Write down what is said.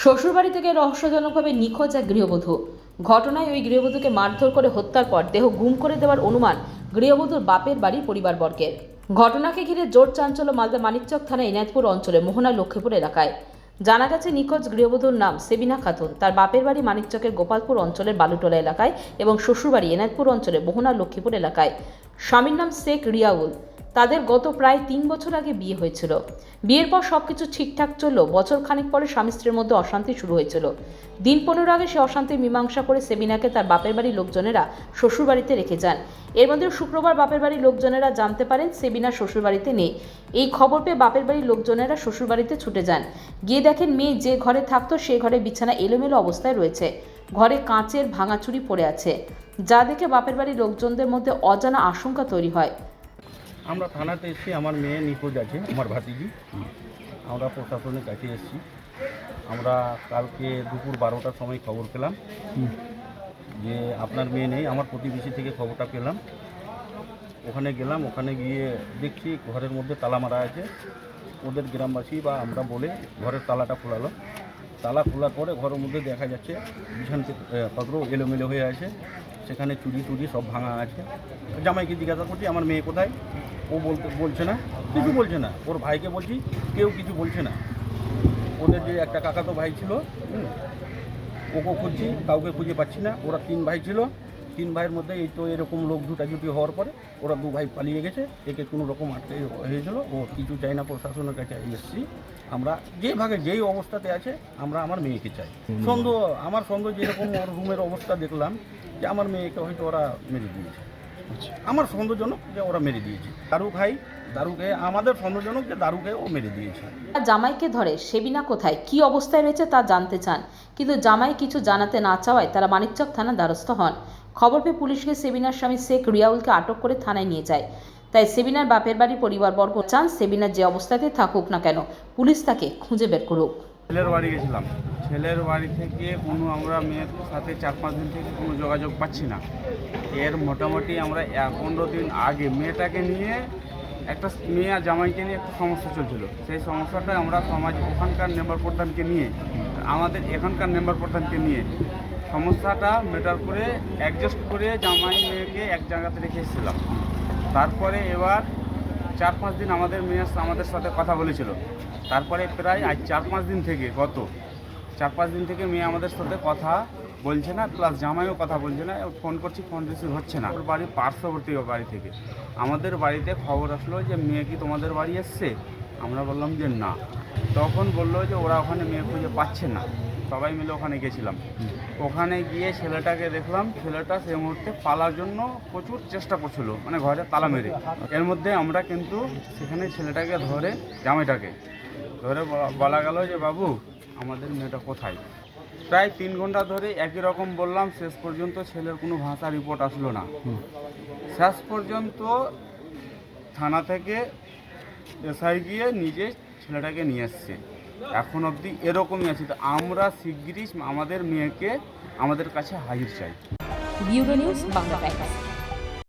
শ্বশুরবাড়ি থেকে রহস্যজনকভাবে নিখোঁজ এক গৃহবধূ। ঘটনায় ওই গৃহবধূকে মারধর করে হত্যার পর দেহ গুম করে দেওয়ার অনুমান গৃহবধূর বাপের বাড়ির পরিবারবর্গের। ঘটনাকে ঘিরে জোর চাঞ্চল্য মালদা মানিকচক থানা ইনায়তপুর অঞ্চলে মোহনা লক্ষ্মীপুর এলাকায়। জানা গেছে, নিখোঁজ গৃহবধূর নাম সেবিনা খাতুন। তার বাপের বাড়ি মানিকচকের গোপালপুর অঞ্চলের বালুটোলা এলাকায় এবং শ্বশুরবাড়ি এনায়তপুর অঞ্চলে মোহনা লক্ষ্মীপুর এলাকায়। স্বামীর নাম শেখ রিয়াউল। তাদের গত প্রায় তিন বছর আগে বিয়ে হয়েছিল। বিয়ের পর সবকিছু ঠিকঠাক চললেও বছর খানিক পরে স্বামী স্ত্রীর মধ্যে অশান্তি শুরু হয়েছিল। দিন পনেরো আগে সে অশান্তির মীমাংসা করে সেবিনাকে তার বাপের বাড়ির লোকজনেরা শ্বশুর বাড়িতে রেখে যান। এর মধ্যে শুক্রবার বাপের বাড়ির লোকজনেরা জানতে পারেন সেবিনা শ্বশুর বাড়িতে নেই। এই খবর পেয়ে বাপের বাড়ির লোকজনেরা শ্বশুর বাড়িতে ছুটে যান। গিয়ে দেখেন মেয়ে যে ঘরে থাকতো সে ঘরে বিছানা এলোমেলো অবস্থায় রয়েছে। ঘরে কাঁচের ভাঙাচুরি পড়ে আছে। যা দেখে বাপের বাড়ির লোকজনদের মধ্যে অজানা আশঙ্কা তৈরি হয়। আমরা থানাতে এসেছি, আমার মেয়ে নিখোঁজ আছে, আমার ভাতিজি। আমরা প্রশাসনের কাছে এসেছি। আমরা কালকে দুপুর বারোটার সময় খবর পেলাম যে আপনার মেয়ে নেই, আমার প্রতিবেশী থেকে খবরটা পেলাম। ওখানে গেলাম, ওখানে গিয়ে দেখছি ঘরের মধ্যে তালা মারা আছে। ওদের গ্রামবাসী বা আমরা বলে ঘরের তালাটা খোলালো। তালা খোলার পরে ঘরের মধ্যে দেখা যাচ্ছে বিছান পত্র এলোমেলো হয়ে আছে। সেখানে চুরি টুরি সব ভাঙা আছে। জামাইকে জিজ্ঞাসা করছি, আমার মেয়ে কোথায়? ও বলতে, বলছে না, কিছু বলছে না। ওর ভাইকে বলছি, কেউ কিছু বলছে না। ওদের যে একটা কাকাতো ভাই ছিল ওকে খুঁজছি, কাউকে খুঁজে পাচ্ছি না। ওরা তিন ভাই ছিল। তিন ভাইয়ের মধ্যে এই তো এরকম লোক জুটাজুটি হওয়ার পরে ওরা দু ভাই পালিয়ে গেছে। একে কোনো রকম আটকে হয়েছিল। ও কিছু চাই না প্রশাসনের কাছে এসেছি। আমরা যে ভাগে যেই অবস্থাতে আছে আমরা আমার মেয়েকে চাই। সন্দেহ আমার সন্দেহ যেরকম ওর রুমের অবস্থা দেখলাম যে আমার মেয়েকে হয়তো ওরা মেরে দিয়েছে। আমার সন্দেহজনক যে ওরা মেরে দিয়েছে। দারু খাই দারুকে আমাদের সন্দেহজনক যে দারুকে ও মেরে দিয়েছে। জামাইকে ধরে সেবিনা কোথায়? কি অবস্থায় রয়েছে তা জানতে চান। কিন্তু জামাই কিছু জানাতে না চাওয়ায় তারা মানিকচক থানার দ্বারস্থ হন। খবর পেয়ে পুলিশকে সেবিনার স্বামী শেখ রিয়াউলকে আটক করে থানায় নিয়ে যায়। তাই সেবিনার বাপের বাড়ি, পরিবারবর্গ চান সেবিনার যে অবস্থাতে থাকুক না কেন। পুলিশ তাকে খুঁজে বের করুক। ছেলের বাড়ি গেছিলাম। ছেলের বাড়ি থেকে কোনো আমরা মেয়ের সাথে চার পাঁচ দিন থেকে কোনো যোগাযোগ পাচ্ছি না। এর মোটামুটি আমরা এক পনেরো দিন আগে মেয়েটাকে নিয়ে একটা মেয়ে আর জামাইকে নিয়ে একটা সমস্যা চলছিল। সেই সমস্যাটা আমরা সমাজ ওখানকার মেম্বার প্রধানকে নিয়ে, আমাদের এখানকার মেম্বার প্রধানকে নিয়ে সমস্যাটা মেটার করে অ্যাডজাস্ট করে জামাই মেয়েকে এক জায়গাতে রেখে এসেছিলাম। তারপরে এবার চার পাঁচ দিন আমাদের মেয়ে আমাদের সাথে কথা বলেছিল। তারপরে প্রায় আজ চার পাঁচ দিন থেকে গত চার পাঁচ দিন থেকে মেয়ে আমাদের সাথে কথা বলছে না প্লাস জামাইও কথা বলছে না ফোন করছি ফোন রিসিভ হচ্ছে না। ওর বাড়ি পার্শ্ববর্তী বাড়ি থেকে। আমাদের বাড়িতে খবর আসলো যে, মেয়ে কি তোমাদের বাড়ি এসছে? আমরা বললাম যে, না। তখন বলল যে, ওরা ওখানে মেয়ে খুঁজে পাচ্ছে না। সবাই মিলে ওখানে গেছিলাম। ওখানে গিয়ে ছেলেটাকে দেখলাম ছেলেটা সেই মুহূর্তে পালার জন্য প্রচুর চেষ্টা করছিল মানে ঘরে তালা মেরে। এর মধ্যে আমরা কিন্তু সেখানে ছেলেটাকে ধরে জামাইটাকে ধরে বলা- গেল যে বাবু আমাদের মেয়েটা কোথায়? প্রায় তিন ঘণ্টা ধরে একই রকম বললাম শেষ পর্যন্ত ছেলের কোনো ভাষা রিপোর্ট আসলো না। শেষ পর্যন্ত থানা থেকে এসআই গিয়ে নিজে ছেলেটাকে নিয়ে এসছে। এখন অবধি এরকমই আছে। তো আমরা শিগগিরই আমাদের মেয়েকে আমাদের কাছে হাজির চাই। নিউজ বাংলা